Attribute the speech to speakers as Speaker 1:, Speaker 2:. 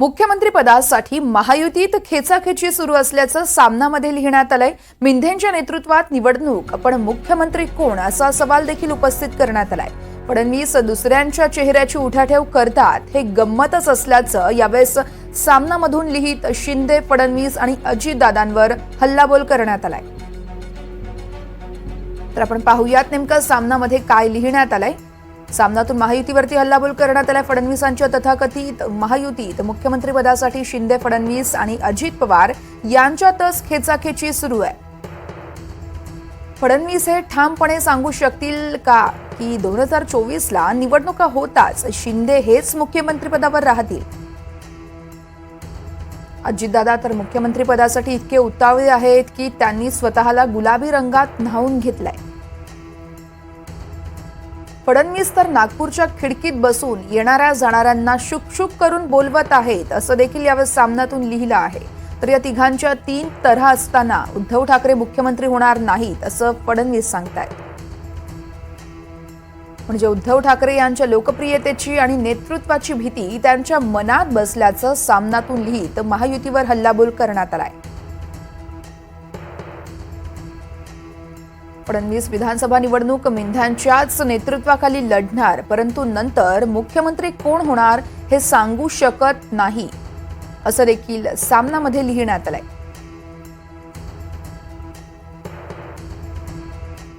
Speaker 1: मुख्यमंत्रीपदासाठी महायुतीत खेचाखेची सुरू असल्याचं सामनामध्ये लिहिण्यात आलंय. मिंधेंच्या नेतृत्वात निवडणूक पण मुख्यमंत्री कोण असा सवाल देखील उपस्थित करण्यात आलाय. फडणवीस दुसऱ्यांच्या चेहऱ्याची उठाठेव करतात हे गंमतच असल्याचं यावेळेस सामनामधून लिहित शिंदे फडणवीस आणि अजितदादांवर हल्लाबोल करण्यात आलाय. तर आपण पाहूयात नेमकं सामनामध्ये काय लिहिण्यात आलंय. सामनातून महायुतीवरती हल्लाबोल करण्यात आलाय. फडणवीसांच्या तथाकथित महायुतीत मुख्यमंत्रीपदासाठी शिंदे फडणवीस आणि अजित पवार यांच्यातच खेचाखेची सुरू आहे. फडणवीस हे ठामपणे सांगू शकतील का की दोन हजार चोवीसला निवडणुका होताच शिंदे हेच मुख्यमंत्रीपदावर राहतील? अजितदादा तर मुख्यमंत्रीपदासाठी इतके उतावळे आहेत की त्यांनी स्वतःला गुलाबी रंगात न्हावून घेतलाय. फडणवीस तर नागपूरच्या खिडकीत बसून येणाऱ्या जाणाऱ्यांना शुकशुक करून बोलवत आहेत असं देखील यावेळेस सामन्यातून लिहिलं आहे. तर या तिघांच्या तीन तऱ्हा असताना उद्धव ठाकरे मुख्यमंत्री होणार नाहीत असं फडणवीस सांगतायत. म्हणजे उद्धव ठाकरे यांच्या लोकप्रियतेची आणि नेतृत्वाची भीती त्यांच्या मनात बसल्याचं सामनातून लिहित महायुतीवर हल्लाबोल करण्यात आलाय. फडणवीस विधानसभा निवडणूक मिंध्यांच्याच नेतृत्वाखाली लढणार परंतु नंतर मुख्यमंत्री कोण होणार हे सांगू शकत नाही असं देखील सामनामध्ये लिहिण्यात आलंय.